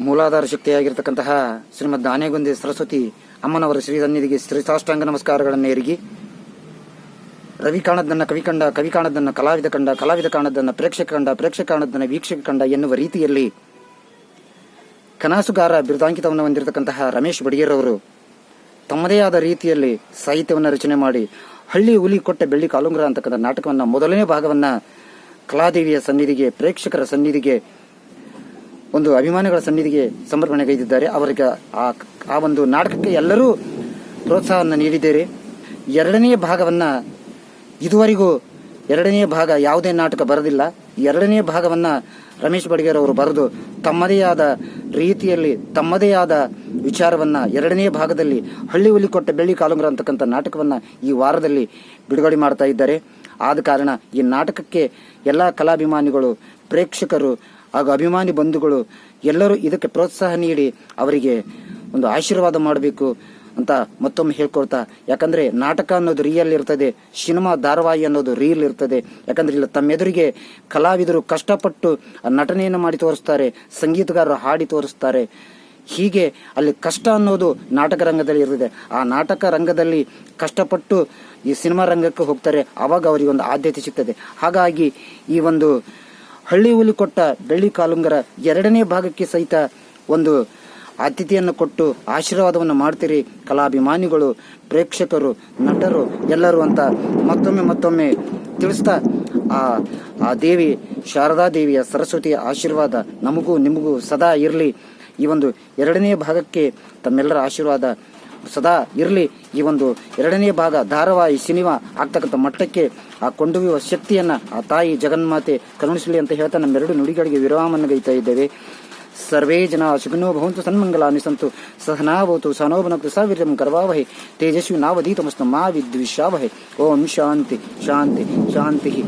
ಮೂಲಾಧಾರ ಶಕ್ತಿಯಾಗಿರ್ತಕ್ಕಂತಹ ಶ್ರೀಮದ್ ಆನೆಗೊಂದಿ ಸರಸ್ವತಿ ಅಮ್ಮನವರ ಶ್ರೀ ಸನ್ನಿಧಿಗೆ ಶ್ರೀ ಸಾಷ್ಟಾಂಗ ನಮಸ್ಕಾರಗಳನ್ನು ಎರಿಗಿ ರವಿ ಕಾಣದನ್ನ ಕವಿ ಕಂಡ, ಕವಿ ಕಾಣದನ್ನ ಕಲಾವಿದ ಕಂಡ, ಕಲಾವಿದ ಕಾಣದನ್ನ ಪ್ರೇಕ್ಷಕ ಕಂಡ, ಪ್ರೇಕ್ಷಕ ಕಾಣದನ್ನ ವೀಕ್ಷಕ ಕಂಡ ಎನ್ನುವ ರೀತಿಯಲ್ಲಿ ಕನಸುಗಾರ ಬಿರುದಾಂಕಿತವನ್ನು ಹೊಂದಿರತಕ್ಕಂತಹ ರಮೇಶ್ ಬಡಿಯರವರು ತಮ್ಮದೇ ಆದ ರೀತಿಯಲ್ಲಿ ಸಾಹಿತ್ಯವನ್ನು ರಚನೆ ಮಾಡಿ ಹಳ್ಳಿ ಹುಲಿ ಕೊಟ್ಟ ಬೆಳ್ಳಿ ಕಾಲುಂಗ್ರ ಅಂತಕ್ಕಂಥ ನಾಟಕವನ್ನ ಮೊದಲನೇ ಭಾಗವನ್ನ ಕಲಾದೇವಿಯ ಸನ್ನಿಧಿಗೆ, ಪ್ರೇಕ್ಷಕರ ಸನ್ನಿಧಿಗೆ ಒಂದು ಅಭಿಮಾನಿಗಳ ಸನ್ನಿಧಿಗೆ ಸಮರ್ಪಣೆಗೈದಿದ್ದಾರೆ ಅವರಿಗೆ ಆ ಒಂದು ನಾಟಕಕ್ಕೆ ಎಲ್ಲರೂ ಪ್ರೋತ್ಸಾಹವನ್ನು ನೀಡಿದ್ದೇವೆ. ಎರಡನೇ ಭಾಗವನ್ನು ಇದುವರೆಗೂ ಎರಡನೇ ಭಾಗ ಯಾವುದೇ ನಾಟಕ ಬರೆದಿಲ್ಲ. ಎರಡನೇ ಭಾಗವನ್ನು ರಮೇಶ್ ಬಡಿಗೇರ್ ಅವರು ಬರೆದು ತಮ್ಮದೇ ಆದ ರೀತಿಯಲ್ಲಿ, ತಮ್ಮದೇ ಆದ ವಿಚಾರವನ್ನು ಎರಡನೇ ಭಾಗದಲ್ಲಿ ಹಳ್ಳಿ ಹುಲಿ ಕೊಟ್ಟ ಬೆಳ್ಳಿ ಕಾಲುಂಗರ ಅಂತಕ್ಕಂಥ ನಾಟಕವನ್ನು ಈ ವಾರದಲ್ಲಿ ಬಿಡುಗಡೆ ಮಾಡ್ತಾ ಇದ್ದಾರೆ. ಆದ ಕಾರಣ ಈ ನಾಟಕಕ್ಕೆ ಎಲ್ಲ ಕಲಾಭಿಮಾನಿಗಳು, ಪ್ರೇಕ್ಷಕರು ಹಾಗೂ ಅಭಿಮಾನಿ ಬಂಧುಗಳು ಎಲ್ಲರೂ ಇದಕ್ಕೆ ಪ್ರೋತ್ಸಾಹ ನೀಡಿ ಅವರಿಗೆ ಒಂದು ಆಶೀರ್ವಾದ ಮಾಡಬೇಕು ಅಂತ ಮತ್ತೊಮ್ಮೆ ಹೇಳ್ಕೊಡ್ತಾ ಯಾಕಂದ್ರೆ ನಾಟಕ ಅನ್ನೋದು ರಿಯಲ್ ಇರ್ತದೆ, ಸಿನಿಮಾ ಧಾರಾವಾಹಿ ಅನ್ನೋದು ರಿಯಲ್ ಇರ್ತದೆ. ಯಾಕಂದ್ರೆ ಇಲ್ಲ ತಮ್ಮೆದುರಿಗೆ ಕಲಾವಿದರು ಕಷ್ಟಪಟ್ಟು ನಟನೆಯನ್ನು ಮಾಡಿ ತೋರಿಸ್ತಾರೆ, ಸಂಗೀತಗಾರರು ಹಾಡಿ ತೋರಿಸ್ತಾರೆ. ಹೀಗೆ ಅಲ್ಲಿ ಕಷ್ಟ ಅನ್ನೋದು ನಾಟಕ ರಂಗದಲ್ಲಿ ಇರ್ತದೆ. ಆ ನಾಟಕ ರಂಗದಲ್ಲಿ ಕಷ್ಟಪಟ್ಟು ಈ ಸಿನಿಮಾ ರಂಗಕ್ಕೆ ಹೋಗ್ತಾರೆ, ಅವಾಗ ಅವರಿಗೆ ಒಂದು ಆದ್ಯತೆ ಸಿಗ್ತದೆ. ಹಾಗಾಗಿ ಈ ಒಂದು ಹಳ್ಳಿ ಹುಲಿ ಕೊಟ್ಟ ಬೆಳ್ಳಿ ಕಾಲುಂಗರ ಎರಡನೇ ಭಾಗಕ್ಕೆ ಸಹಿತ ಒಂದು ಆದ್ಯತೆಯನ್ನು ಕೊಟ್ಟು ಆಶೀರ್ವಾದವನ್ನು ಮಾಡ್ತೀರಿ. ಕಲಾಭಿಮಾನಿಗಳು, ಪ್ರೇಕ್ಷಕರು, ನಟರು ಎಲ್ಲರೂ ಅಂತ ಮತ್ತೊಮ್ಮೆ ಮತ್ತೊಮ್ಮೆ ತಿಳಿಸ್ತಾ ಆ ಆ ದೇವಿ, ಶಾರದಾ ದೇವಿಯ ಸರಸ್ವತಿಯ ಆಶೀರ್ವಾದ ನಮಗೂ ನಿಮಗೂ ಸದಾ ಇರಲಿ. ಈ ಒಂದು ಎರಡನೇ ಭಾಗಕ್ಕೆ ತಮ್ಮೆಲ್ಲರ ಆಶೀರ್ವಾದ ಸದಾ ಇರಲಿ. ಈ ಒಂದು ಎರಡನೇ ಭಾಗ ಧಾರಾವಾಹಿ ಸಿನಿಮಾ ಆಗ್ತಕ್ಕಂಥ ಮಟ್ಟಕ್ಕೆ, ಆ, ಕೊಂಡೊಯ್ಯುವ ಶಕ್ತಿಯನ್ನ ಆ ತಾಯಿ ಜಗನ್ಮಾತೆ ಕರುಣಿಸಲಿ ಅಂತ ಹೇಳ್ತಾ ನಮ್ಮೆರಡು ನುಡಿಗಳಿಗೆ ವಿರಾಮವನ್ನು ಗೈತಾ ಇದ್ದೇವೆ. ಸರ್ವೇ ಜನ ಸುಖಿನೋ ಭವಂತು ಸನ್ಮಂಗಲಾನಿ ಸಂತು ಸಹನಾಭವತು ಸನೋಭನಕ್ತು ಸಾವಿರ್ಯಂ ಕರ್ವಾವಹೆ. ತೇಜಸ್ವಿ ನಾವಧೀತಮಸ್ತು ಮಾ ವಿದ್ವಿಷಾವಹೆ ಓಂ ಶಾಂತಿ ಶಾಂತಿ ಶಾಂತಿ